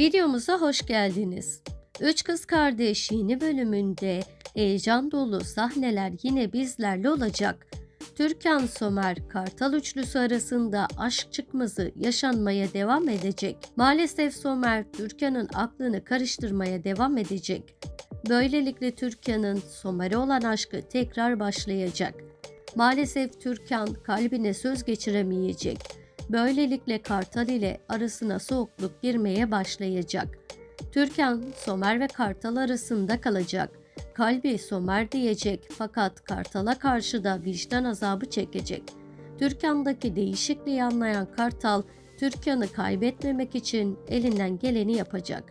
Videomuza hoş geldiniz. Üç Kız Kardeş yeni bölümünde heyecan dolu sahneler yine bizlerle olacak. Türkan Somer Kartal üçlüsü arasında aşk çıkmazı yaşanmaya devam edecek. Maalesef Somer Türkan'ın aklını karıştırmaya devam edecek. Böylelikle Türkan'ın Somer'e olan aşkı tekrar başlayacak. Maalesef Türkan kalbine söz geçiremeyecek. Böylelikle Kartal ile arasına soğukluk girmeye başlayacak. Türkan, Somer ve Kartal arasında kalacak. Kalbi Somer diyecek fakat Kartal'a karşı da vicdan azabı çekecek. Türkan'daki değişikliği anlayan Kartal, Türkan'ı kaybetmemek için elinden geleni yapacak.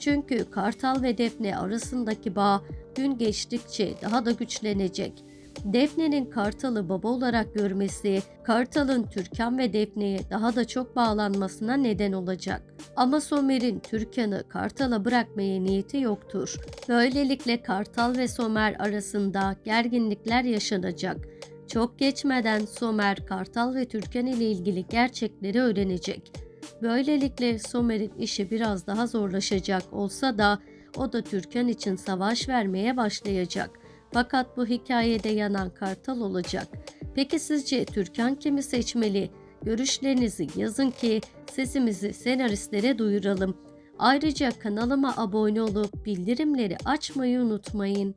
Çünkü Kartal ve Defne arasındaki bağ gün geçtikçe daha da güçlenecek. Defne'nin Kartal'ı baba olarak görmesi, Kartal'ın Türkan ve Defne'ye daha da çok bağlanmasına neden olacak. Ama Somer'in Türkan'ı Kartal'a bırakmaya niyeti yoktur. Böylelikle Kartal ve Somer arasında gerginlikler yaşanacak. Çok geçmeden Somer, Kartal ve Türkan ile ilgili gerçekleri öğrenecek. Böylelikle Somer'in işi biraz daha zorlaşacak olsa da o da Türkan için savaş vermeye başlayacak. Fakat bu hikayede yanan kartal olacak. Peki sizce Türkan kimi seçmeli? Görüşlerinizi yazın ki sesimizi senaristlere duyuralım. Ayrıca kanalıma abone olup bildirimleri açmayı unutmayın.